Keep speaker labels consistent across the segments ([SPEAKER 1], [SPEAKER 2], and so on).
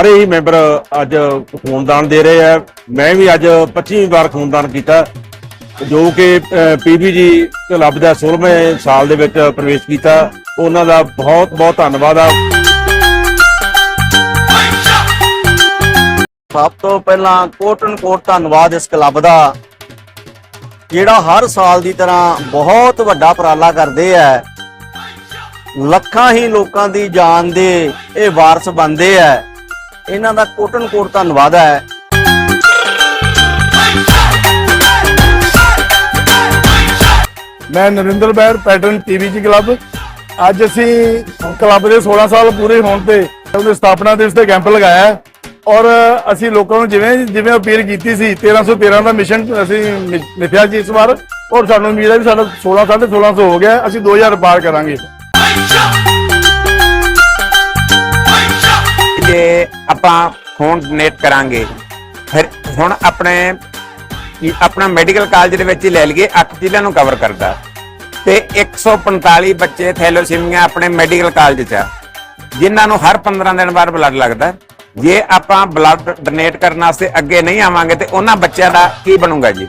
[SPEAKER 1] ਸਾਰੇ ਹੀ ਮੈਂਬਰ ਅੱਜ ਖੂਨਦਾਨ ਦੇ ਰਹੇ ਆ। ਮੈਂ ਵੀ ਅੱਜ 25ਵੀਂ ਵਾਰ ਖੂਨਦਾਨ ਕੀਤਾ। ਜੋ ਕਿ ਪੀਬੀਜੀ ਕਲੱਬ ਦਾ 16ਵੇਂ ਸਾਲ ਦੇ ਵਿੱਚ ਪ੍ਰਵੇਸ਼ ਕੀਤਾ। ਉਹਨਾਂ ਦਾ ਬਹੁਤ ਬਹੁਤ ਧੰਨਵਾਦ ਆ।
[SPEAKER 2] ਸਭ ਤੋਂ ਪਹਿਲਾਂ ਕੋਟਨ ਕੋਟ ਧੰਨਵਾਦ ਇਸ ਕਲੱਬ ਦਾ, ਜਿਹੜਾ ਹਰ ਸਾਲ ਦੀ ਤਰ੍ਹਾਂ ਬਹੁਤ ਵੱਡਾ ਉਪਰਾਲਾ ਕਰਦੇ ਆ। ਲੱਖਾਂ ਹੀ ਲੋਕਾਂ ਦੀ ਜਾਨ ਦੇ ਇਹ ਵਾਰਸ ਬਣਦੇ ਆ। ਇਹਨਾਂ ਦਾ ਕੋਟਨ ਕੋਟ ਧੰਨਵਾਦ ਹੈ।
[SPEAKER 3] ਮੈਂ Narinder Bair patron PVG club. ਅੱਜ ਅਸੀਂ ਕਲੱਬ ਦੇ 16 ਸਾਲ ਪੂਰੇ ਹੋਣ ਤੇ ਉਹਦੇ ਸਥਾਪਨਾ ਦਿਵਸ ਤੇ ਕੈਂਪ ਲਗਾਇਆ ਔਰ ਅਸੀਂ ਲੋਕਾਂ ਨੂੰ ਜਿਵੇਂ ਜਿਵੇਂ ਅਪੀਲ ਕੀਤੀ ਸੀ 1313 ਦਾ ਮਿਸ਼ਨ ਅਸੀਂ ਮਿ- ਮਿਥਿਆ ਜੀ ਇਸ ਵਾਰ। ਔਰ ਸਾਨੂੰ ਉਮੀਦ ਹੈ ਵੀ ਸਾਡਾ 16 ਸਾਢੇ 1600 ਹੋ ਗਿਆ ਹੈ। ਅਸੀਂ 2000 ਪਾਰ ਕਰਾਂਗੇ।
[SPEAKER 4] ਜੇ ਆਪਾਂ ਖੂਨ ਡੋਨੇਟ ਕਰਾਂਗੇ ਫਿਰ ਹੁਣ ਆਪਣੇ ਆਪਣਾ ਮੈਡੀਕਲ ਕਾਲਜ ਦੇ ਵਿੱਚ ਹੀ ਲੈ ਲਈਏ ਅੱਠ ਜ਼ਿਲ੍ਹਿਆਂ ਨੂੰ ਕਵਰ ਕਰਦਾ। ਤੇ 145 ਬੱਚੇ ਥੈਲੋਸੀਮੀਆ ਆਪਣੇ ਮੈਡੀਕਲ ਕਾਲਜ 'ਚ ਆ, ਜਿਨ੍ਹਾਂ ਨੂੰ ਹਰ 15 ਦਿਨ ਬਾਅਦ ਬਲੱਡ ਲੱਗਦਾ। ਜੇ ਆਪਾਂ ਬਲੱਡ ਡੋਨੇਟ ਕਰਨ ਵਾਸਤੇ ਅੱਗੇ ਨਹੀਂ ਆਵਾਂਗੇ ਤੇ ਉਹਨਾਂ ਬੱਚਿਆਂ ਦਾ ਕੀ ਬਣੂਗਾ ਜੀ?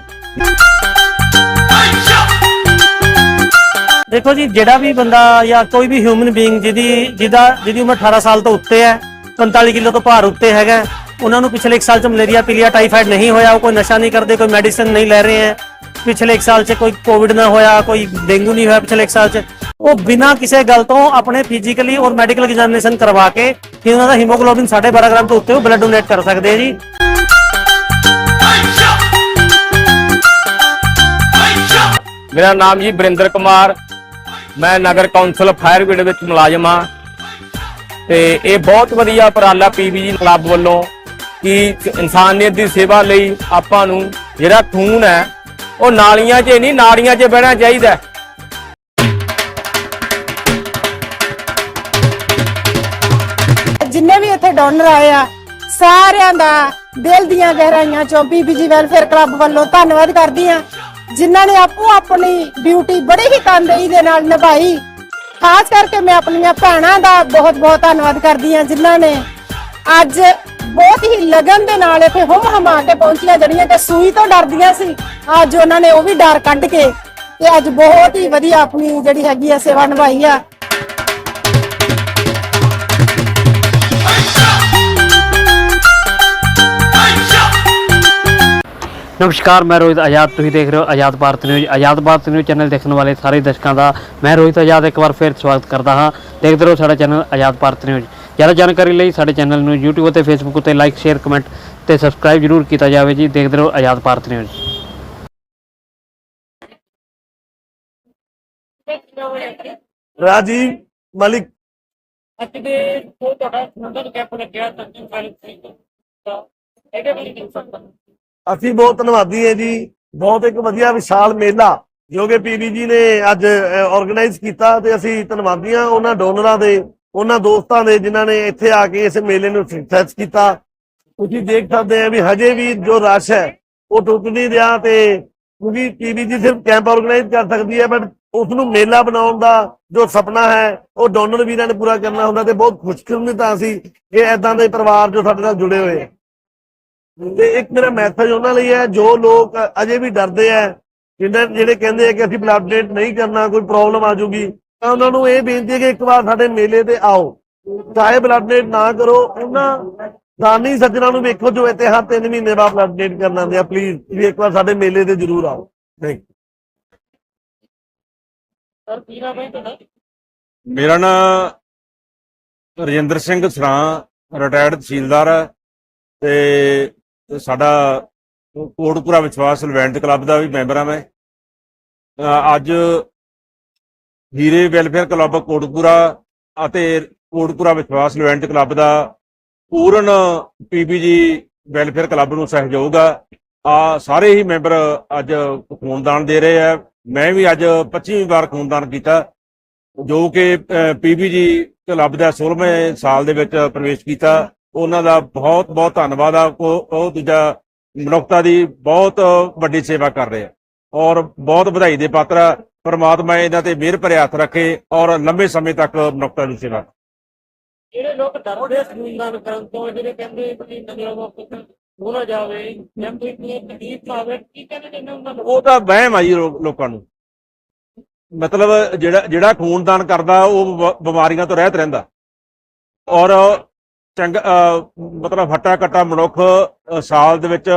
[SPEAKER 5] ਦੇਖੋ ਜੀ ਜਿਹੜਾ ਵੀ ਬੰਦਾ ਜਾਂ ਕੋਈ ਵੀ ਹਿਊਮਨ ਬੀਇੰਗ ਜਿਹਦੀ ਜਿਹਦਾ ਜਿਹਦੀ ਉਮਰ 18 ਸਾਲ ਤੋਂ ਉੱਤੇ ਹੈ 45 ਕਿਲੋ ਤੋਂ ਭਾਰ ਉੱਤੇ ਹੈਗਾ। ਉਹਨਾਂ ਨੂੰ ਪਿਛਲੇ 1 ਸਾਲ ਚ ਮਲੇਰੀਆ, ਪੀਲੀਆ, ਟਾਈਫਾਇਡ ਨਹੀਂ ਹੋਇਆ। ਉਹ ਕੋਈ ਨਸ਼ਾ ਨਹੀਂ ਕਰਦੇ, ਕੋਈ ਮੈਡੀਸਿਨ ਨਹੀਂ ਲੈ ਰਹੇ ਹੈ। ਪਿਛਲੇ 1 ਸਾਲ ਚ ਕੋਈ ਕੋਵਿਡ ਨਾ ਹੋਇਆ, ਕੋਈ ਡੇਂਗੂ ਨਹੀਂ ਹੋਇਆ ਪਿਛਲੇ 1 ਸਾਲ ਚ। ਉਹ ਬਿਨਾਂ ਕਿਸੇ ਗੱਲ ਤੋਂ ਆਪਣੇ ਫਿਜ਼ੀਕਲੀ ਔਰ ਮੈਡੀਕਲ ਐਗਜ਼ਾਮੀਨੇਸ਼ਨ ਕਰਵਾ ਕੇ ਕਿ ਉਹਨਾਂ ਦਾ ਹੀਮੋਗਲੋਬਿਨ 12.5 ਗ੍ਰਾਮ ਤੋਂ ਉੱਤੇ ਉਹ ਬਲੱਡ ਡੋਨੇਟ ਕਰ ਸਕਦੇ ਆ ਜੀ।
[SPEAKER 6] ਮੇਰਾ ਨਾਮ ਜੀ ਬਰਿੰਦਰ ਕੁਮਾਰ। ਮੈਂ ਨਗਰ ਕੌਂਸਲ ਫਾਇਰ ਬ੍ਰਿਗੇਡ ਵਿੱਚ ਮੁਲਾਜ਼ਮ ਹਾਂ। ਤੇ ਇਹ ਬਹੁਤ ਵਧੀਆ ਉਪਰਾਲਾ ਪੀਬੀਜੀ ਕਲੱਬ ਵੱਲੋਂ ਕਿ ਇਨਸਾਨੀਅਤ ਦੀ ਸੇਵਾ ਲਈ ਆਪਾਂ ਨੂੰ ਜਿਹੜਾ ਖੂਨ ਹੈ, ਉਹ ਨਾਲੀਆਂ 'ਚ ਨਹੀਂ, ਨਾੜੀਆਂ 'ਚ ਬਹਿਣਾ ਚਾਹੀਦਾ
[SPEAKER 7] ਜਿੰਨੇ ਵੀ ਇੱਥੇ ਡੋਨਰ ਆਏ ਆ, ਸਾਰਿਆਂ ਦਾ ਦਿਲ ਦੀਆਂ ਗਹਿਰਾਈਆਂ ਚੋਂ ਬੀਬੀਜੀ ਵੈਲਫੇਅਰ ਕਲੱਬ ਵੱਲੋਂ ਧੰਨਵਾਦ ਕਰਦੀ ਆ ਜਿਨ੍ਹਾਂ ਨੇ ਆਪੋ ਆਪਣੀ ਡਿਊਟੀ ਬੜੇ ਹੀ ਤਨਦੇਹੀ ਦੇ ਨਾਲ ਨਿਭਾਈ। ਖਾਸ ਕਰਕੇ ਮੈਂ ਆਪਣੀਆਂ ਭੈਣਾਂ ਦਾ ਬਹੁਤ ਬਹੁਤ ਧੰਨਵਾਦ ਕਰਦੀ ਹਾਂ ਜਿਨ੍ਹਾਂ ਨੇ ਅੱਜ ਬਹੁਤ ਹੀ ਲਗਨ ਦੇ ਨਾਲ ਇੱਥੇ ਹੁਮ ਹਮਾ ਕੇ ਪਹੁੰਚੀਆਂ, ਜਿਹੜੀਆਂ ਕਿ ਸੂਈ ਤੋਂ ਡਰਦੀਆਂ ਸੀ। ਅੱਜ ਉਹਨਾਂ ਨੇ ਉਹ ਵੀ ਡਰ ਕੱਢ ਕੇ ਤੇ ਅੱਜ ਬਹੁਤ ਹੀ ਵਧੀਆ ਆਪਣੀ ਜਿਹੜੀ ਹੈਗੀ ਆ ਸੇਵਾ ਨਿਭਾਈ ਆ।
[SPEAKER 5] ਨਮਸਕਾਰ ਮੈਂ ਰੋਹਿਤ ਆਜ਼ਾਦ। ਤੁਸੀਂ ਦੇਖ ਰਹੇ ਹੋ Azad Bharat news. Azad Bharat news channel ਦੇਖਣ ਵਾਲੇ ਸਾਰੇ ਦਰਸ਼ਕਾਂ ਦਾ ਮੈਂ ਰੋਹਿਤ ਆਜ਼ਾਦ ਇੱਕ ਵਾਰ ਫਿਰ ਸਵਾਗਤ ਕਰਦਾ ਹਾਂ। ਦੇਖਦੇ ਰਹੋ ਸਾਡਾ ਚੈਨਲ ਆਜ਼ਾਦ ਭਾਰਤ ਨਿਊਜ਼। ਜ਼ਿਆਦਾ ਜਾਣਕਾਰੀ ਲਈ ਸਾਡੇ ਚੈਨਲ ਨੂੰ YouTube ਅਤੇ Facebook ਉੱਤੇ ਲਾਈਕ ਸ਼ੇਅਰ ਕਮੈਂਟ ਤੇ ਸਬਸਕ੍ਰਾਈਬ ਜਰੂਰ ਕੀਤਾ ਜਾਵੇ ਜੀ। ਦੇਖਦੇ ਰਹੋ ਆਜ਼ਾਦ ਭਾਰਤ ਨਿਊਜ਼।
[SPEAKER 3] ਰਾਜੀਵ ਮਲਿਕ।
[SPEAKER 5] ਅੱਜ ਦੇ ਉਹ ਤੁਹਾਡਾ ਨੰਬਰ ਕੈਂਪ ਲੱਗਿਆ ਤੰਜੂ
[SPEAKER 3] ਅਸੀਂ ਬਹੁਤ ਧੰਨਵਾਦੀ ਹਾਂ ਜੀ। ਬਹੁਤ ਇੱਕ ਵਧੀਆ ਵਿਸ਼ਾਲ ਮੇਲਾ ਜੋ ਕਿ ਪੀਬੀਜੀ ਨੇ ਅੱਜ ਆਰਗੇਨਾਈਜ਼ ਕੀਤਾ ਤੇ ਅਸੀਂ ਧੰਨਵਾਦੀ ਹਾਂ ਉਹਨਾਂ ਡੋਨਰਾਂ ਦੇ, ਉਹਨਾਂ ਦੋਸਤਾਂ ਦੇ ਜਿਨ੍ਹਾਂ ਨੇ ਇੱਥੇ ਆ ਕੇ ਇਸ ਮੇਲੇ ਨੂੰ ਸਕਸੈਸ ਕੀਤਾ। ਤੁਸੀਂ ਦੇਖ ਸਕਦੇ ਆ ਵੀ ਹਜੇ ਵੀ ਜੋ ਰਸ਼ ਹੈ, ਉਹ ਟੁੱਟ ਨਹੀਂ ਰਿਹਾ ਤੇ ਕਿਉਂਕਿ ਪੀਬੀਜੀ ਸਿਰਫ ਕੈਂਪ ਆਰਗੇਨਾਈਜ਼ ਕਰ ਸਕਦੀ ਹੈ ਬਟ ਉਸ ਨੂੰ ਮੇਲਾ ਬਣਾਉਣ ਦਾ ਜੋ ਸੁਪਨਾ ਹੈ, ਉਹ ਡੋਨਰ ਵੀਰਾਂ ਨੇ ਪੂਰਾ ਕਰਨਾ ਹੁੰਦਾ ਤੇ ਬਹੁਤ ਖੁਸ਼ਕਿਸਮਤ ਹਾਂ ਅਸੀਂ ਕਿ ਐਦਾਂ ਦੇ ਪਰਿਵਾਰ ਜੋ ਸਾਡੇ ਨਾਲ ਜੁੜੇ ਹੋਏ ਆ। ਤੇ ਇੱਕ ਮੇਰਾ ਮੈਸੇਜ ਉਹਨਾਂ ਲਈ ਹੈ ਜੋ ਲੋਕ ਅਜੇ ਵੀ ਡਰਦੇ ਆ ਜਿਹਨਾਂ ਜਿਹੜੇ ਕਹਿੰਦੇ ਆ ਕਿ ਅਸੀਂ ਬਲੱਡ ਡੋਨੇਟ ਨਹੀਂ ਕਰਨਾ ਕੋਈ ਪ੍ਰੋਬਲਮ ਆ ਜਾਊਗੀ ਤਾਂ ਉਹਨਾਂ ਨੂੰ ਇਹ ਬੇਨਤੀ ਹੈ ਕਿ ਇੱਕ ਵਾਰ ਸਾਡੇ ਮੇਲੇ ਤੇ ਆਓ। ਚਾਹੇ ਬਲੱਡ ਡੋਨੇਟ ਨਾ ਕਰੋ ਉਹਨਾਂ ਦਾਨੀ ਸੱਜਣਾ ਨੂੰ ਵੇਖੋ ਜੋ ਇੱਥੇ ਹਰ 3 ਮਹੀਨੇ ਬਾਅਦ ਬਲੱਡ ਡੋਨੇਟ ਕਰਨ ਆਉਂਦੇ ਆ ਪਲੀਜ਼ ਵੀ ਇੱਕ ਵਾਰ ਸਾਡੇ ਮੇਲੇ ਤੇ ਜ਼ਰੂਰ ਆਓ। ਥੈਂਕ
[SPEAKER 1] ਮੇਰਾ ਨਾਮ ਰਜਿੰਦਰ ਸਿੰਘ ਸਰਾਂ ਰਿਟਾਇਰਡ ਤਹਿਸੀਲਦਾਰ ਹੈ ਤੇ ਸਾਡਾ ਕੋਟਪੁਰਾ ਵਿਸ਼ਵਾਸ ਇਵੈਂਟ ਕਲੱਬ ਦਾ ਵੀ ਮੈਂਬਰ ਹਾਂ ਮੈਂ। ਅੱਜ ਹੀਰੇ ਵੈਲਫੇਅਰ ਕਲੱਬ ਕੋਟਪੁਰਾ ਅਤੇ ਕੋਟਪੁਰਾ ਵਿਸ਼ਵਾਸ ਇਵੈਂਟ ਕਲੱਬ ਦਾ ਪੂਰਨ ਪੀਬੀਜੀ ਵੈਲਫੇਅਰ ਕਲੱਬ ਨੂੰ ਸਹਿਯੋਗ ਆ। ਆ ਸਾਰੇ ਹੀ ਮੈਂਬਰ ਅੱਜ ਖੂਨਦਾਨ ਦੇ ਰਹੇ ਆ। ਮੈਂ ਵੀ ਅੱਜ 25ਵੀਂ ਵਾਰ ਖੂਨਦਾਨ ਕੀਤਾ, ਜੋ ਕਿ ਪੀਬੀਜੀ ਕਲੱਬ ਦਾ 16ਵੇਂ ਸਾਲ ਦੇ ਵਿੱਚ ਪ੍ਰਵੇਸ਼ ਕੀਤਾ। ਉਹਨਾਂ ਦਾ ਬਹੁਤ ਬਹੁਤ ਧੰਨਵਾਦ ਆ। ਉਹ ਉਹ ਦੂਜਾ ਮਨੁੱਖਤਾ ਦੀ ਬਹੁਤ ਵੱਡੀ ਸੇਵਾ ਕਰ ਰਹੇ ਆ। ਔਰ ਬਹੁਤ ਵਧਾਈ ਦੇ ਪਾਤਰ ਆ। ਪਰਮਾਤਮਾ ਇਹਨਾਂ ਤੇ ਮਿਹਰ ਭਰੇ ਹੱਥ ਰੱਖੇ ਔਰ ਲੰਬੇ ਸਮੇਂ ਤੱਕ ਮਨੁੱਖਤਾ ਦੀ ਸੇਵਾ
[SPEAKER 5] ਜਿਹੜੇ ਲੋਕ ਡਰਦੇ ਖੂਨਦਾਨ ਕਰਨ ਤੋਂ ਜਿਹੜੇ ਕਹਿੰਦੇ ਕਿ ਨਜ਼ਰ ਮੁਕਤ ਹੋ ਨਾ ਜਾਵੇ ਜਾਂ ਕੋਈ ਕੋਈ ਤਕਲੀਫ ਨਾ ਆਵੇ ਕੀ ਕਹਿੰਦੇ ਨੇ ਉਹਨਾਂ ਨੂੰ?
[SPEAKER 1] ਉਹ ਤਾਂ ਵਹਿਮ ਆ ਜੀ ਲੋਕਾਂ ਨੂੰ। ਮਤਲਬ ਜਿਹੜਾ ਜਿਹੜਾ ਖੂਨਦਾਨ ਕਰਦਾ ਉਹ ਬਿਮਾਰੀਆਂ ਤੋਂ ਰਹਿਤ ਰਹਿੰਦਾ। ਔਰ ਚੰਗਾ ਮਤਲਬ ਹੱਟਾ ਕੱਟਾ ਮਨੁੱਖ ਸਾਲ ਦੇ ਵਿੱਚ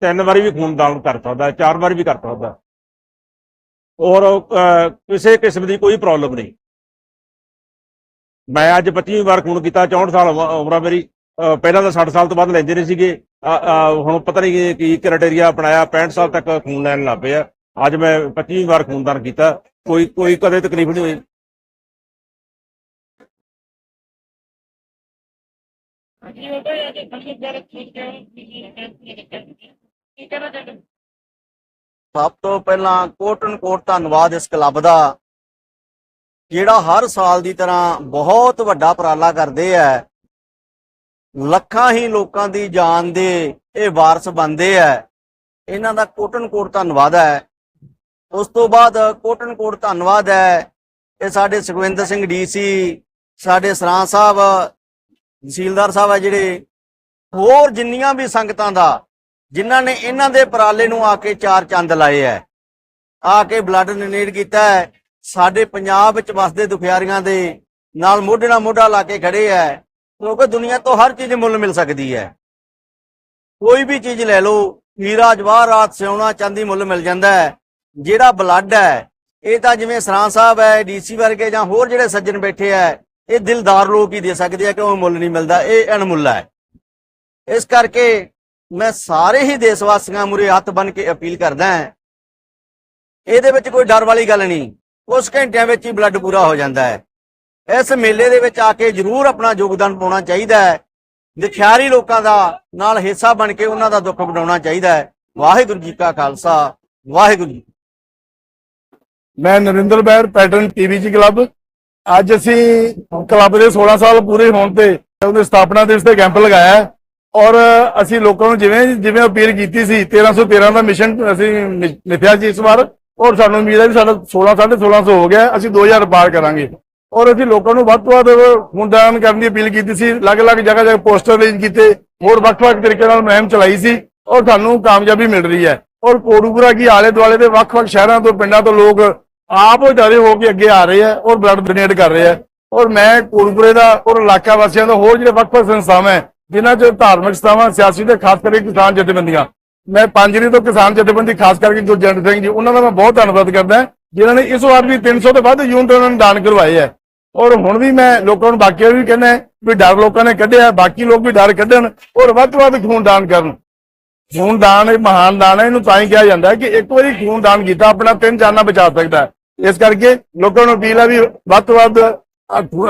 [SPEAKER 1] ਤਿੰਨ ਵਾਰੀ ਵੀ ਖੂਨਦਾਨ ਕਰ ਸਕਦਾ ਚਾਰ ਵਾਰੀ ਵੀ ਕਰ ਸਕਦਾ। ਔਰ ਕਿਸੇ ਕਿਸਮ ਦੀ ਕੋਈ ਪ੍ਰੋਬਲਮ ਨਹੀਂ। ਮੈਂ ਅੱਜ 25ਵੀਂ ਵਾਰ ਖੂਨ ਕੀਤਾ 64 ਸਾਲ ਉਮਰ ਆ ਮੇਰੀ। ਅਹ, ਪਹਿਲਾਂ ਤਾਂ 60 ਸਾਲ ਤੋਂ ਬਾਅਦ ਲੈਂਦੇ ਨਹੀਂ ਸੀਗੇ। ਅ- ਹੁਣ ਪਤਾ ਨਹੀਂ ਕੀ ਕ੍ਰਾਈਟੇਰੀਆ ਅਪਣਾਇਆ 65 ਸਾਲ ਤੱਕ ਖੂਨ ਲੈਣ ਲੱਗ ਪਿਆ। ਅੱਜ ਮੈਂ 25ਵੀਂ ਵਾਰ ਖੂਨਦਾਨ ਕੀਤਾ। ਕੋਈ ਕੋਈ ਕਦੇ ਤਕਲੀਫ ਨਹੀਂ ਹੋਈ।
[SPEAKER 5] ਜੀ ਉਹ ਤਾਂ ਠੀਕ ਹੈ ਕੀ ਕਹਿਣਾ ਚਾਹੁੰਦੇ
[SPEAKER 2] ਸਭ ਤੋਂ ਪਹਿਲਾਂ ਕੋਟਨ ਕੋਟ ਧੰਨਵਾਦ ਇਸ ਕਲੱਬ ਦਾ, ਜਿਹੜਾ ਹਰ ਸਾਲ ਦੀ ਤਰ੍ਹਾਂ ਬਹੁਤ ਵੱਡਾ ਉਪਰਾਲਾ ਕਰਦੇ ਆ। ਲੱਖਾਂ ਹੀ ਲੋਕਾਂ ਦੀ ਜਾਨ ਦੇ ਇਹ ਵਾਰਸ ਬਣਦੇ ਆ। ਇਹਨਾਂ ਦਾ ਕੋਟਨ ਕੋਟ ਧੰਨਵਾਦ ਹੈ। ਉਸ ਤੋਂ ਬਾਅਦ ਕੋਟਨ ਕੋਟ ਧੰਨਵਾਦ ਹੈ। ਇਹ ਸਾਡੇ ਸੁਖਵਿੰਦਰ ਸਿੰਘ ਡੀਸੀ ਸਾਡੇ ਸਰਾਂ ਸਾਹਿਬ ਤਹਿਸੀਲਦਾਰ ਸਾਹਿਬ ਆ ਜਿਹੜੇ, ਹੋਰ ਜਿੰਨੀਆਂ ਵੀ ਸੰਗਤਾਂ ਦਾ, ਜਿਨ੍ਹਾਂ ਨੇ ਇਹਨਾਂ ਦੇ ਉਪਰਾਲੇ ਨੂੰ ਆ ਕੇ ਚਾਰ ਚੰਦ ਲਾਏ ਐ, ਆ ਕੇ ਬਲੱਡ ਡੋਨੇਟ ਕੀਤਾ ਹੈ ਸਾਡੇ ਪੰਜਾਬ ਵਿੱਚ ਵਸਦੇ ਦੁਖਿਆਰੀਆਂ ਦੇ ਨਾਲ ਮੋਢੇ ਨਾਲ ਮੋਢਾ ਲਾ ਕੇ ਖੜੇ ਐ, ਕਿਉਂਕਿ ਦੁਨੀਆ ਤੋਂ ਹਰ ਚੀਜ਼ ਮੁੱਲ ਮਿਲ ਸਕਦੀ ਹੈ ਕੋਈ ਵੀ ਚੀਜ਼ ਲੈ ਲਓ, ਹੀਰਾ ਜਵਾਹਰਾਤ ਸੋਨਾ ਚਾਂਦੀ ਮੁੱਲ ਮਿਲ ਜਾਂਦਾ ਹੈ ਜਿਹੜਾ ਬਲੱਡ ਹੈ ਇਹ ਤਾਂ ਜਿਵੇਂ ਸਰਾਂ ਸਾਹਿਬ ਹੈ ਡੀਸੀ ਵਰਗੇ ਜਾਂ ਹੋਰ ਜਿਹੜੇ ਸੱਜਣ ਬੈਠੇ ਹੈ ਇਹ ਦਿਲਦਾਰ ਲੋਕ ਹੀ ਦੇ ਸਕਦੇ ਆ ਕਿਉਂ ਮੁੱਲ ਨਹੀਂ ਮਿਲਦਾ, ਇਹ ਅਣਮੁੱਲਾ ਹੈ। ਇਸ ਕਰਕੇ ਮੈਂ ਸਾਰੇ ਹੀ ਦੇਸ਼ ਵਾਸੀਆਂ ਮੂਰੇ ਹੱਥ ਬਨ ਕੇ ਅਪੀਲ ਕਰਦਾ ਹਾਂ। ਇਹਦੇ ਵਿੱਚ ਕੋਈ ਡਰ ਵਾਲੀ ਗੱਲ ਨਹੀਂ ਕੁਝ ਘੰਟਿਆਂ ਵਿੱਚ ਹੀ ਬਲੱਡ ਪੂਰਾ ਹੋ ਜਾਂਦਾ ਹੈ। ਇਸ ਮੇਲੇ ਦੇ ਵਿੱਚ ਆ ਕੇ ਜ਼ਰੂਰ ਆਪਣਾ ਯੋਗਦਾਨ ਪਾਉਣਾ ਚਾਹੀਦਾ ਹੈ। ਦਿਖਿਆਰੀ ਲੋਕਾਂ ਦਾ ਨਾਲ ਹਿੱਸਾ ਬਣ ਕੇ ਉਹਨਾਂ ਦਾ ਦੁੱਖ ਵਡਾਉਣਾ ਚਾਹੀਦਾ ਹੈ। ਵਾਹਿਗੁਰੂ ਜੀ ਕਾ ਖਾਲਸਾ, ਵਾਹਿਗੁਰੂ ਜੀ
[SPEAKER 8] ਮੈਂ Narinder Bair patron TVG club. ਅੱਜ ਅਸੀਂ ਕਲੱਬ ਦੇ 16 ਸਾਲ ਪੂਰੇ ਹੋਣ ਤੇ ਉਹਦੇ ਸਥਾਪਨਾ ਦਿਵਸ ਤੇ ਕੈਂਪ ਲਗਾਇਆ ਔਰ ਅਸੀਂ ਲੋਕਾਂ ਨੂੰ ਜਿਵੇਂ ਜਿਵੇਂ ਅਪੀਲ ਕੀਤੀ ਸੀ 1313 ਦਾ ਮਿਸ਼ਨ ਅਸੀਂ ਮਿ- ਮਿਥਿਆ ਸੀ ਇਸ ਵਾਰ ਔਰ ਸਾਨੂੰ ਉਮੀਦ ਹੈ ਵੀ ਸਾਡਾ 16 1650 ਹੋ ਗਿਆ ਹੈ। ਅਸੀਂ 2000 ਪਾਰ ਕਰਾਂਗੇ ਔਰ ਅਸੀਂ ਲੋਕਾਂ ਨੂੰ ਵੱਧ ਤੋਂ ਵੱਧ ਖੂਨਦਾਨ ਕਰਨ ਦੀ ਅਪੀਲ ਕੀਤੀ ਸੀ, ਅਲੱਗ-ਅਲੱਗ ਜਗ੍ਹਾ ਜਗ੍ਹਾ ਪੋਸਟਰ ਰਿਲੀਜ਼ ਕੀਤੇ, ਹੋਰ ਵੱਖ-ਵੱਖ ਤਰੀਕੇ ਨਾਲ ਮੁਹਿੰਮ ਚਲਾਈ ਸੀ ਔਰ ਸਾਨੂੰ ਕਾਮਯਾਬੀ ਮਿਲ ਰਹੀ ਹੈ ਔਰ ਕੋੜੂਪੁਰਾ ਕੀ ਆਲੇ ਦੁਆਲੇ ਦੇ ਵੱਖ-ਵੱਖ ਸ਼ਹਿਰਾਂ ਤੋਂ, ਪਿੰਡਾਂ ਤੋਂ ਲੋਕ ਆਪ ਉਹ ਉਜਾਰੇ ਹੋ ਕੇ ਅੱਗੇ ਆ ਰਹੇ ਆ, ਔਰ ਬਲੱਡ ਡੋਨੇਟ ਕਰ ਰਹੇ ਆ। ਔਰ ਮੈਂ ਕੋੜੂਪੁਰੇ ਦਾ, ਔਰ ਇਲਾਕਾ ਵਾਸੀਆਂ ਦਾ ਹੋਰ ਜਿਹੜੇ ਵੱਖ-ਵੱਖ ਸੰਸਥਾਵਾਂ ਹੈ, ਜਿਨ੍ਹਾਂ 'ਚ ਧਾਰਮਿਕ ਸੰਸਥਾਵਾਂ, ਸਿਆਸੀ ਤੇ ਖਾਸ ਕਰਕੇ ਕਿਸਾਨ ਜਥੇਬੰਦੀਆਂ। ਮੈਂ ਪੰਜਰੀ ਤੋਂ ਕਿਸਾਨ ਜਥੇਬੰਦੀ, ਖਾਸ ਕਰਕੇ ਗੁਰਜੰਟ ਸਿੰਘ ਜੀ, ਉਹਨਾਂ ਦਾ ਮੈਂ ਬਹੁਤ ਧੰਨਵਾਦ ਕਰਦਾ, ਜਿਨ੍ਹਾਂ ਨੇ ਇਸ ਵਾਰ ਵੀ 300 ਤੋਂ ਵੱਧ ਯੂਨਿਟ ਉਹਨਾਂ ਨੂੰ ਦਾਨ ਕਰਵਾਏ ਹੈ ਔਰ ਹੁਣ ਵੀ ਮੈਂ ਲੋਕਾਂ ਨੂੰ ਬਾਕੀਆਂ ਨੂੰ ਵੀ ਕਹਿੰਦਾ ਵੀ ਡਰ ਲੋਕਾਂ ਨੇ ਕੱਢਿਆ, ਬਾਕੀ ਲੋਕ ਵੀ ਡਰ ਕੱਢਣ, ਔਰ ਵੱਧ ਤੋਂ ਵੱਧ ਖੂਨ ਦਾਨ ਕਰਨ। ਖੂਨ ਦਾਨ ਇੱਕ ਮਹਾਨ ਦਾਨ ਹੈ, ਇਹਨੂੰ ਤਾਂ ਹੀ ਕਿਹਾ ਜਾਂਦਾ ਹੈ ਕਿ ਇੱਕ ਵਾਰੀ ਖੂਨ ਦਾਨ ਕੀਤਾ, ਆਪਣਾ ਤਿੰਨ ਜਾਨਾਂ ਬਚਾ ਸਕਦਾ ਇਸ ਕਰਕੇ ਲੋਕਾਂ ਨੂੰ ਅਪੀਲ ਹੈ ਵੀ ਵੱਧ ਤੋਂ ਵੱਧ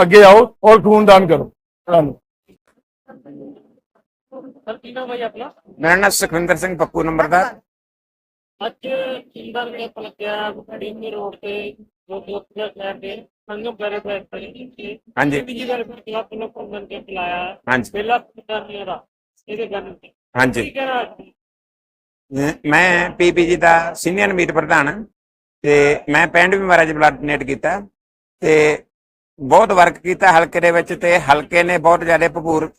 [SPEAKER 8] ਅੱਗੇ ਆਓ ਔਰ ਖੂਨ ਦਾਨ ਕਰੋ। ਧੰਨਵਾਦ।
[SPEAKER 5] ਸਰ ਕੀ ਨਾਮ ਹੈ ਆਪਣਾ?
[SPEAKER 4] ਮੇਰਾ ਨਾਮ ਸੁਖਵਿੰਦਰ ਸਿੰਘ ਪੱਪੂ ਨੰਬਰਦਾਰ।
[SPEAKER 5] ਅੱਜ ਸਿੰਦਰ ਨੇ ਪਲਕਿਆ ਖੜੀ ਰੋਡ ਤੇ ਜੋ ਦੋਸਤ ਦੇ ਸੰਗਮ
[SPEAKER 4] ਹਾਂਜੀ।
[SPEAKER 5] ਕੇ ਬੁਲਾਇਆ।
[SPEAKER 4] ਹਾਂਜੀ।
[SPEAKER 5] ਪਹਿਲਾ ਦਾ ਇਹਦੇ? ਗੱਲ
[SPEAKER 4] ਹਾਂਜੀ? ਮੈਂ ਪੀਪੀਜੀ ਦਾ ਸੀਨੀਅਰ ਮੀਤ ਪ੍ਰਧਾਨ। ਹਾਂ ਤੇ ਮੈਂ ਪਿੰਡ ਵੀ ਮਹਾਰਾਜ ਬਲੱਡ ਡੋਨੇਟ ਕੀਤਾ ਤੇ ਬਹੁਤ ਵਰਕ ਕੀਤਾ ਹਲਕੇ ਦੇ ਵਿੱਚ ਤੇ ਹਲਕੇ ਨੇ ਬਹੁਤ ਜ਼ਿਆਦਾ ਭਰਪੂਰ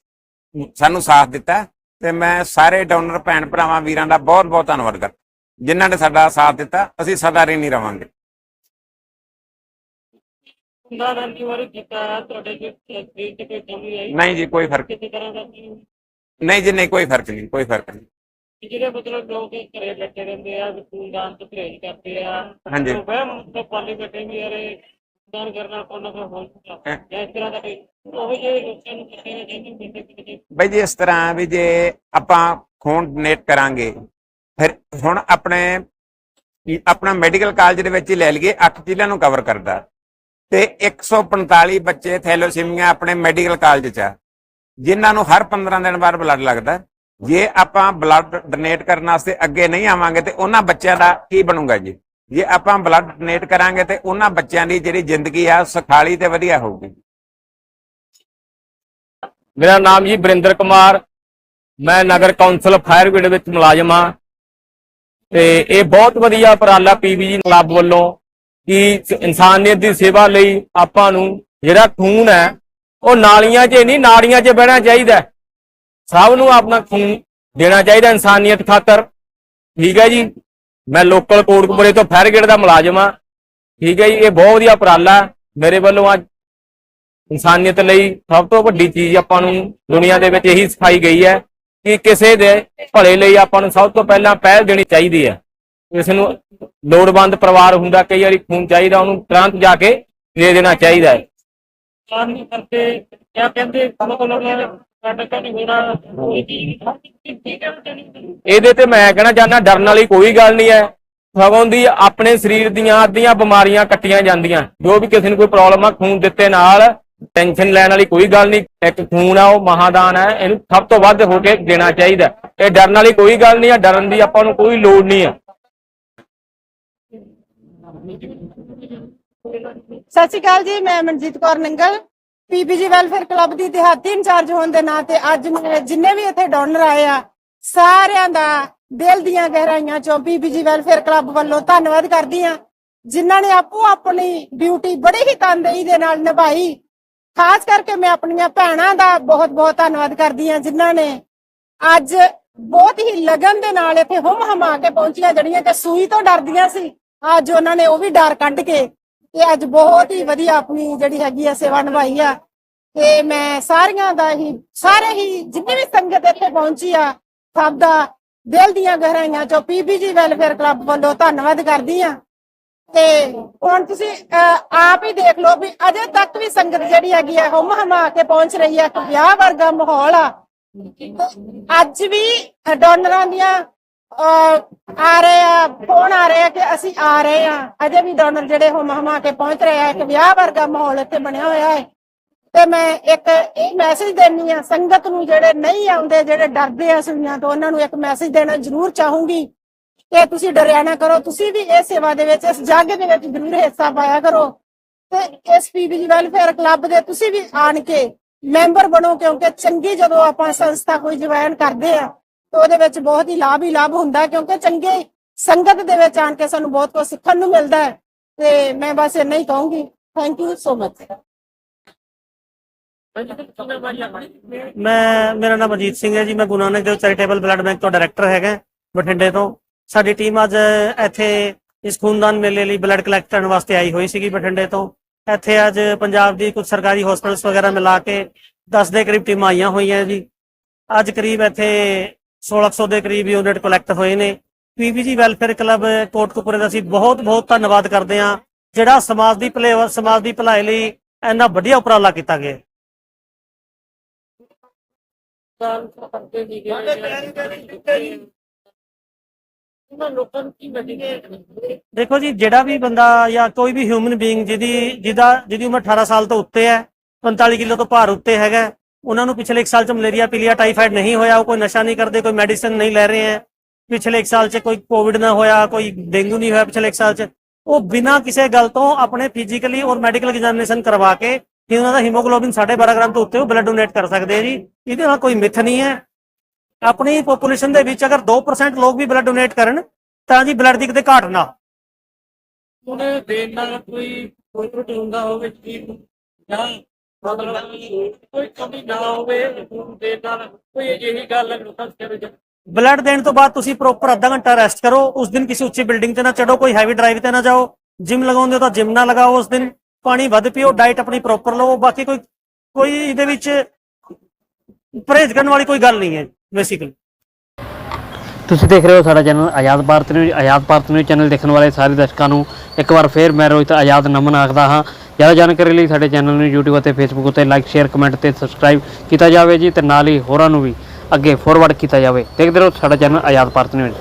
[SPEAKER 4] ਸਾਨੂੰ ਸਾਥ ਦਿੱਤਾ ਤੇ ਮੈਂ ਸਾਰੇ ਡੋਨਰ ਭੈਣ ਭਰਾਵਾਂ ਵੀਰਾਂ ਦਾ ਬਹੁਤ ਬਹੁਤ ਧੰਨਵਾਦ ਕਰਦਾ। ਜਿਨ੍ਹਾਂ ਨੇ ਸਾਡਾ ਸਾਥ ਦਿੱਤਾ ਅਸੀਂ ਸਦਾ ਰਹਿਣੀ ਰਵਾਂਗੇ।
[SPEAKER 5] ਹੁੰਦਾ ਨਾ ਕਿ ਵਾਰ ਕੀਤਾ ਹੈ, ਤੁਹਾਡੇ ਜੋ ਸਰੀਰ ਤੇ ਕੋਈ ਕਮੀ ਆਈ।
[SPEAKER 4] ਨਹੀਂ ਜੀ ਕੋਈ ਫ਼ਰਕ ਨਹੀਂ ਜੀ ਨਹੀਂ ਕੋਈ ਫ਼ਰਕ ਨਹੀਂ ਕੋਈ ਫ਼ਰਕ ਨਹੀਂ।
[SPEAKER 5] ਜਿਹੜੇ ਮਤਲਬ ਲੋਕ ਘਰੇ ਬੈਠੇ ਰਹਿੰਦੇ ਆ ਖੂਨਦਾਨ ਤੋਂ ਪਰਹੇਜ਼ ਕਰਦੇ ਆ।
[SPEAKER 4] ਹਾਂਜੀ।
[SPEAKER 5] ਉਹ ਵਹਿਮ ਤੋਂ ਪਾਲੇ ਬੈਠੇ ਵੀ ਯਾਰੇ ਦਾਨ ਕਰਨਾ ਕੋਈ ਨਾ ਕੋਈ ਹੋ ਸਕਦਾ
[SPEAKER 4] ਹੈਂ।
[SPEAKER 5] ਜਾਂ ਇਸ ਤਰ੍ਹਾਂ ਦਾ ਕੋਈ ਉਹ ਜਿਹੇ ਲੋਕਾਂ ਨੂੰ ਕਿਸੇ ਨੇ ਕਹਿੰਦੇ ਬੈਠੇ ਕਿਤੇ
[SPEAKER 4] ਬਈ ਜੀ ਇਸ ਤਰ੍ਹਾਂ ਵੀ ਜੇ ਆਪਾਂ ਖੂਨ ਡੋਨੇਟ ਕਰਾਂਗੇ ਫਿਰ ਹੁਣ ਆਪਣੇ ਆਪਣਾ ਮੈਡੀਕਲ ਕਾਲਜ ਦੇ ਵਿੱਚ ਹੀ ਲੈ ਲਈਏ 8 ਜ਼ਿਲ੍ਹਿਆਂ ਨੂੰ ਕਵਰ ਕਰਦਾ। ਤੇ 145 ਬੱਚੇ ਥੈਲੋਸੀਮੀਆ ਆਪਣੇ ਮੈਡੀਕਲ ਕਾਲਜ 'ਚ ਆ ਜਿਨ੍ਹਾਂ ਨੂੰ ਹਰ 15 ਦਿਨ ਬਾਅਦ ਬਲੱਡ ਲੱਗਦਾ। ਜੇ ਆਪਾਂ ਬਲੱਡ ਡੋਨੇਟ ਕਰਨ ਵਾਸਤੇ ਅੱਗੇ ਨਹੀਂ ਆਵਾਂਗੇ ਤੇ ਉਹਨਾਂ ਬੱਚਿਆਂ ਦਾ ਕੀ ਬਣੂਗਾ ਜੀ? ਜੇ ਆਪਾਂ ਬਲੱਡ ਡੋਨੇਟ ਕਰਾਂਗੇ ਤੇ ਉਹਨਾਂ ਬੱਚਿਆਂ ਦੀ ਜਿਹੜੀ ਜ਼ਿੰਦਗੀ ਆ, ਸੁਖਾਲੀ ਤੇ ਵਧੀਆ ਹੋਊਗੀ।
[SPEAKER 6] ਮੇਰਾ ਨਾਮ ਜੀ ਬਰਿੰਦਰ ਕੁਮਾਰ। ਮੈਂ ਨਗਰ ਕੌਂਸਲ ਫਾਇਰ ਬ੍ਰਿਗੇਡ ਵਿੱਚ ਮੁਲਾਜ਼ਮ ਹਾਂ। ਤੇ ਇਹ ਬਹੁਤ ਵਧੀਆ ਉਪਰਾਲਾ ਪੀਬੀਜੀ ਕਲੱਬ ਵੱਲੋਂ ਕਿ ਇਨਸਾਨੀਅਤ ਦੀ ਸੇਵਾ ਲਈ ਆਪਾਂ ਨੂੰ ਜਿਹੜਾ ਖੂਨ ਹੈ, ਉਹ ਨਾਲੀਆਂ 'ਚ ਨਹੀਂ, ਨਾੜੀਆਂ 'ਚ ਬਹਿਣਾ ਚਾਹੀਦਾ। ਸਭ ਨੂੰ ਆਪਣਾ ਖੂਨ ਦੇਣਾ ਚਾਹੀਦਾ ਇਨਸਾਨੀਅਤ ਖਾਤਰ। ਠੀਕ ਹੈ ਜੀ? ਮੈਂ ਲੋਕਲ ਕੋਟਕਪੁਰੇ ਤੋਂ ਫਾਇਰ ਦਾ ਮੁਲਾਜ਼ਮ ਆ ਠੀਕ ਹੈ ਜੀ? ਇਹ ਬਹੁਤ ਵਧੀਆ ਉਪਰਾਲਾ ਮੇਰੇ ਵੱਲੋਂ ਅੱਜ ਇਨਸਾਨੀਅਤ ਲਈ ਸਭ ਤੋਂ ਵੱਡੀ ਚੀਜ਼ ਆਪਾਂ ਨੂੰ ਦੁਨੀਆ ਦੇ ਵਿੱਚ ਇਹੀ ਸਿਖਾਈ ਗਈ ਹੈ ਕਿ ਕਿਸੇ ਦੇ ਭਲੇ ਲਈ ਆਪਾਂ ਨੂੰ ਸਭ ਤੋਂ ਪਹਿਲਾਂ ਪਹਿਲ ਦੇਣੀ ਚਾਹੀਦੀ ਹੈ। ਇਸ ਨੂੰ ਲੋੜਵੰਦ ਪਰਿਵਾਰ ਹੁੰਦਾ, ਕਈ ਵਾਰੀ ਖੂਨ ਚਾਹੀਦਾ, ਉਹਨੂੰ ਤੁਰੰਤ ਜਾ ਕੇ ਦੇ ਦੇਣਾ ਚਾਹੀਦਾ ਹੈ। ਇਹਦੇ ਤੇ ਮੈਂ ਕਹਿਣਾ ਚਾਹੁੰਦਾ, ਡਰਨ ਵਾਲੀ ਕੋਈ ਗੱਲ ਨਹੀਂ ਹੈ। ਸਗੋਂ ਦੀ ਆਪਣੇ ਸਰੀਰ ਦੀਆਂ ਅੱਧੀਆਂ ਬਿਮਾਰੀਆਂ ਕੱਟੀਆਂ ਜਾਂਦੀਆਂ। ਜੋ ਵੀ ਕਿਸੇ ਨੂੰ ਕੋਈ ਪ੍ਰੋਬਲਮ ਆ, ਖੂਨ ਦਿੱਤੇ ਨਾਲ ਟੈਨਸ਼ਨ ਲੈਣ ਵਾਲੀ ਕੋਈ ਗੱਲ ਨਹੀਂ। ਇੱਕ ਖੂਨ ਆ, ਉਹ ਮਹਾਦਾਨ ਹੈ ਇਹਨੂੰ ਸਭ ਤੋਂ ਵੱਧ ਹੋ ਕੇ ਦੇਣਾ ਚਾਹੀਦਾ ਇਹ ਡਰਨ ਵਾਲੀ ਕੋਈ ਗੱਲ ਨਹੀਂ ਆ, ਡਰਨ ਦੀ ਆਪਾਂ ਨੂੰ ਕੋਈ ਲੋੜ ਨਹੀਂ ਆ।
[SPEAKER 7] ਸਤਿ ਸ਼੍ਰੀ ਅਕਾਲ ਜੀ, ਮੈਂ Manjeet Kaur Nangal. PPG welfare club ਦੀ ਦਿਹਾਤੀ ਇੰਚਾਰਜ ਹੋਣ ਦੇ ਨਾਂ ਤੇ ਅੱਜ ਜਿੰਨੇ ਵੀ ਇੱਥੇ ਡੋਨਰ ਆਏ ਆ, ਸਾਰਿਆਂ ਦਾ ਦਿਲ ਦੀਆਂ ਗਹਿਰਾਈਆਂ ਚੋਂ ਪੀਪੀਜੀ ਵੈਲਫੇਅਰ ਕਲੱਬ ਵੱਲੋਂ ਧੰਨਵਾਦ ਕਰਦੀ ਆ ਜਿਨ੍ਹਾਂ ਨੇ ਆਪੋ ਆਪਣੀ ਡਿਊਟੀ ਬੜੀ ਹੀ ਤਨਦੇਹੀ ਦੇ ਨਾਲ ਨਿਭਾਈ। ਖਾਸ ਕਰਕੇ ਮੈਂ ਆਪਣੀਆਂ ਭੈਣਾਂ ਦਾ ਬਹੁਤ ਬਹੁਤ ਧੰਨਵਾਦ ਕਰਦੀ ਆ ਜਿਨ੍ਹਾਂ ਨੇ ਅੱਜ ਬਹੁਤ ਹੀ ਲਗਨ ਦੇ ਨਾਲ ਇੱਥੇ ਹੁਮ ਹਮਾ ਕੇ ਪਹੁੰਚੀਆਂ, ਜਿਹੜੀਆਂ ਕਿ ਸੂਈ ਤੋਂ ਡਰਦੀਆਂ ਸੀ, ਅੱਜ ਉਹਨਾਂ ਨੇ ਉਹ ਵੀ ਡਰ ਕੱਢ ਕੇ ਤੇ ਅੱਜ ਬਹੁਤ ਹੀ ਵਧੀਆ ਆਪਣੀ ਜਿਹੜੀ ਹੈਗੀ ਆ ਸੇਵਾ ਨਿਭਾਈ ਆ। ਤੇ ਮੈਂ ਸਾਰੀਆਂ ਦਾ ਹੀ, ਸਾਰੇ ਹੀ ਜਿੰਨੀ ਵੀ ਸੰਗਤ ਇੱਥੇ ਪਹੁੰਚੀ ਆ, ਸਭ ਦਾ ਦਿਲ ਦੀਆਂ ਗਹਿਰਾਈਆਂ ਚੋਂ ਪੀਪੀਜੀ ਵੈਲਫੇਅਰ ਕਲੱਬ ਵੱਲੋਂ ਧੰਨਵਾਦ ਕਰਦੀ ਆ। ਤੇ ਹੁਣ ਤੁਸੀਂ ਆਪ ਹੀ ਦੇਖ ਲਓ ਵੀ ਅਜੇ ਤੱਕ ਵੀ ਸੰਗਤ ਜਿਹੜੀ ਹੈਗੀ ਆ ਹੁਮ ਹਮਾ ਕੇ ਪਹੁੰਚ ਰਹੀ ਆ, ਇੱਕ ਵਿਆਹ ਵਰਗਾ ਮਾਹੌਲ ਆ। ਅੱਜ ਵੀ ਡੋਨਰਾਂ ਦੀਆਂ ਆ ਰਹੇ ਆ ਫੋਨ ਆ ਰਹੇ ਆ ਕਿ ਅਸੀਂ ਆ ਰਹੇ ਆ? ਅਜੇ ਵੀ ਡੋਨਰ ਜਿਹੜੇ ਹੁਮ ਹਮਾ ਕੇ ਪਹੁੰਚ ਰਹੇ ਆ, ਇੱਕ ਵਿਆਹ ਵਰਗਾ ਮਾਹੌਲ ਇੱਥੇ ਬਣਿਆ ਹੋਇਆ ਹੈ। ਤੇ ਮੈਂ ਇੱਕ ਇਹ ਮੈਸੇਜ ਦੇਣੀ ਆ ਸੰਗਤ ਨੂੰ ਜਿਹੜੇ ਨਹੀਂ ਆਉਂਦੇ, ਜਿਹੜੇ ਡਰਦੇ ਆ ਸੁਈਆਂ ਤੋਂ, ਉਹਨਾਂ ਨੂੰ ਇੱਕ ਮੈਸੇਜ ਦੇਣਾ ਜ਼ਰੂਰ ਚਾਹੂੰਗੀ ਕਿ ਤੁਸੀਂ ਡਰਿਆ ਨਾ ਕਰੋ, ਤੁਸੀਂ ਵੀ ਇਹ ਸੇਵਾ ਦੇ ਵਿੱਚ, ਇਸ ਜਾਗ ਦੇ ਵਿੱਚ ਜ਼ਰੂਰ ਹਿੱਸਾ ਪਾਇਆ ਕਰੋ। ਤੇ ਇਸ ਪੀਬੀਜੀ ਵੈਲਫੇਅਰ ਕਲੱਬ ਦੇ ਤੁਸੀਂ ਵੀ ਆਣ ਕੇ ਮੈਂਬਰ ਬਣੋ, ਕਿਉਂਕਿ ਚੰਗੀ ਜਦੋਂ ਆਪਾਂ ਸੰਸਥਾ ਕੋਈ ਜੁਆਇਨ ਕਰਦੇ ਆ ਤੇ ਉਹਦੇ ਵਿੱਚ ਬਹੁਤ ਹੀ ਲਾਭ ਹੀ ਲਾਭ ਹੁੰਦਾ ਕਿਉਂਕਿ ਚੰਗੇ ਸੰਗਤ ਦੇ ਵਿੱਚ ਆਣ ਕੇ ਸਾਨੂੰ ਬਹੁਤ ਕੁਝ ਸਿੱਖਣ ਨੂੰ ਮਿਲਦਾ ਹੈ। ਤੇ ਮੈਂ ਬਸ ਇੰਨਾ ਹੀ ਕਹੂੰਗੀ। ਥੈਂਕ ਯੂ ਸੋ ਮਚ
[SPEAKER 5] ਮੈਂ, ਮੇਰਾ ਨਾਮ ਅਜੀਤ ਸਿੰਘ ਹੈ ਜੀ। ਮੈਂ Guru Nanak Dev charitable blood bank ਤੋਂ ਡਾਇਰੈਕਟਰ ਹੈਗਾ ਬਠਿੰਡੇ ਤੋਂ। ਸਾਡੀ ਟੀਮ ਅੱਜ ਇੱਥੇ ਇਸ ਖੂਨਦਾਨ ਮੇਲੇ ਲਈ ਬਲੱਡ ਕਲੈਕਟ ਕਰਨ ਵਾਸਤੇ ਆਈ ਹੋਈ ਸੀਗੀ ਬਠਿੰਡੇ ਤੋਂ। ਇੱਥੇ ਅੱਜ ਪੰਜਾਬ ਦੀ ਕੁਝ ਸਰਕਾਰੀ ਹਸਪਤਾਲਸ ਵਗੈਰਾ ਮਿਲਾ ਕੇ 10 ਦੇ ਕਰੀਬ ਟੀਮਾਂ ਆਈਆਂ ਹੋਈਆਂ ਜੀ। ਅੱਜ ਕਰੀਬ ਇੱਥੇ 1600 ਦੇ ਕਰੀਬ ਯੂਨਿਟ ਕਲੈਕਟ ਹੋਏ ਨੇ। ਪੀਬੀਜੀ ਵੈਲਫੇਅਰ ਕਲੱਬ ਕੋਟਕਪੂਰੇ ਦਾ ਅਸੀਂ ਬਹੁਤ ਬਹੁਤ ਧੰਨਵਾਦ ਕਰਦੇ ਹਾਂ। ਜਿਹੜਾ ਸਮਾਜ ਦੀ ਭਲੇ ਸਮਾਜ ਦੀ ਭਲਾਈ ਲਈ ਇੰਨਾ ਵਧੀਆ ਉਪਰਾਲਾ ਕੀਤਾ ਗਿਆ ਦੇਖੋ ਜੀ, ਜਿਹੜਾ ਵੀ ਬੰਦਾ ਜਾਂ ਕੋਈ ਵੀ ਹਿਊਮਨ ਬੀਇੰਗ ਜਿਹਦੀ, ਜਿਹਦਾ, ਜਿਹਦੀ ਉਮਰ 18 ਸਾਲ ਤੋਂ ਉੱਤੇ ਹੈ 45 ਕਿਲੋ ਤੋਂ ਭਾਰ ਉੱਤੇ ਹੈਗਾ ਉਹਨਾਂ ਨੂੰ ਪਿਛਲੇ 1 ਸਾਲ ਚ ਮਲੇਰੀਆ, ਪੀਲੀਆ, ਟਾਈਫਾਇਡ ਨਹੀਂ ਹੋਇਆ, ਉਹ ਕੋਈ ਨਸ਼ਾ ਨਹੀਂ ਕਰਦੇ, ਕੋਈ ਮੈਡੀਸਿਨ ਨਹੀਂ ਲੈ ਰਹੇ ਹੈ। ਪਿਛਲੇ 1 ਸਾਲ ਚ ਕੋਈ ਕੋਵਿਡ ਨਾ ਹੋਇਆ, ਕੋਈ ਡੇਂਗੂ ਨਹੀਂ ਹੋਇਆ ਪਿਛਲੇ 1 ਸਾਲ ਚ। ਉਹ ਬਿਨਾਂ ਕਿਸੇ ਗੱਲ ਤੋਂ ਆਪਣੇ ਫਿਜ਼ੀਕਲੀ ਔਰ ਮੈਡੀਕਲ ਐਗਜ਼ਾਮੀਨੇਸ਼ਨ ਕਰਵਾ ਕੇ ਕਿ ਉਹਨਾਂ ਦਾ ਹੀਮੋਗਲੋਬਿਨ 12.5 ਗ੍ਰਾਮ ਤੋਂ ਉੱਤੇ ਉਹ ਬਲੱਡ ਡੋਨੇਟ ਕਰ ਸਕਦੇ ਆ ਜੀ। ਇਹਦੇ ਨਾਲ ਕੋਈ ਮਿੱਥ ਨਹੀਂ ਹੈ। ਆਪਣੀ ਪੋਪੂਲੇਸ਼ਨ ਦੇ ਵਿੱਚ ਅਗਰ 2% ਲੋਕ ਵੀ ਬਲੱਡ ਡੋਨੇਟ ਕਰਨ, ਤਾਂ ਜੀ ਬਲੱਡ ਦੀ ਕਿਤੇ ਘਾਟ ਨਾ
[SPEAKER 6] ਉਹਨੇ ਦੇਣ ਨਾਲ ਕੋਈ ਕੋਈ ਪ੍ਰੋਟੀਨ ਹੁੰਦਾ ਹੋਵੇ, ਕੀ ਜਾਂ ਮਤਲਬ ਕੋਈ ਕਮੀ ਨਾ ਹੋਵੇ ਦੇਣ ਨਾਲ ਕੋਈ ਅਜਿਹੀ ਗੱਲ ਹੈ ਲੋਕਾਂ ਦੇ
[SPEAKER 5] ਬਲੱਡ ਦੇਣ ਤੋਂ ਬਾਅਦ ਤੁਸੀਂ ਪ੍ਰੋਪਰ ਅੱਧਾ ਘੰਟਾ ਰੈਸਟ ਕਰੋ ਉਸ ਦਿਨ ਕਿਸੇ ਉੱਚੀ ਬਿਲਡਿੰਗ ਤੇ ਨਾ ਚੜੋ ਕੋਈ ਹੈਵੀ ਡਰਾਈਵ ਤੇ ਨਾ ਜਾਓ। ਜਿਮ ਲਗਾਉਂਦੇ ਹੋ ਤਾਂ ਜਿਮ ਨਾ ਲਗਾਓ ਉਸ ਦਿਨ। ਪਾਣੀ ਵੱਧ ਪੀਓ ਡਾਈਟ ਆਪਣੀ ਪ੍ਰੋਪਰ ਲਓ ਬਾਕੀ ਕੋਈ ਕੋਈ ਇਹਦੇ ਵਿੱਚ ਪਰਹੇਜ਼ ਕਰਨ ਵਾਲੀ ਕੋਈ ਗੱਲ ਨਹੀਂ ਹੈ ਬੇਸਿਕਲੀ
[SPEAKER 9] ਤੁਸੀਂ ਦੇਖ ਰਹੇ ਹੋ ਸਾਡਾ channel Azad Bharat news Azad Bharat news channel ਦੇਖਣ ਵਾਲੇ ਸਾਰੇ ਦਰਸ਼ਕਾਂ ਨੂੰ ਇੱਕ ਵਾਰ ਫੇਰ ਮੈਂ ਰੋਹਿਤ ਆਜ਼ਾਦ ਨਮਨ ਆਖਦਾ ਹਾਂ। ਜ਼ਿਆਦਾ ਜਾਣਕਾਰੀ ਲਈ ਸਾਡੇ ਚੈਨਲ ਨੂੰ YouTube ਅਤੇ Facebook ਉੱਤੇ ਲਾਈਕ ਸ਼ੇਅਰ ਕਮੈਂਟ ਤੇ ਸਬਸਕ੍ਰਾਈਬ ਕੀਤਾ ਜਾਵੇ ਜੀ ਤੇ ਨਾਲ ਹੀ ਹੋਰਾਂ ਨੂੰ ਵੀ ਅੱਗੇ ਫੋਰਵਰਡ ਕੀਤਾ ਜਾਵੇ। ਦੇਖਦੇ ਰਹੋ ਸਾਡਾ ਚੈਨਲ ਆਜ਼ਾਦ ਭਾਰਤ ਨਿਊਜ਼।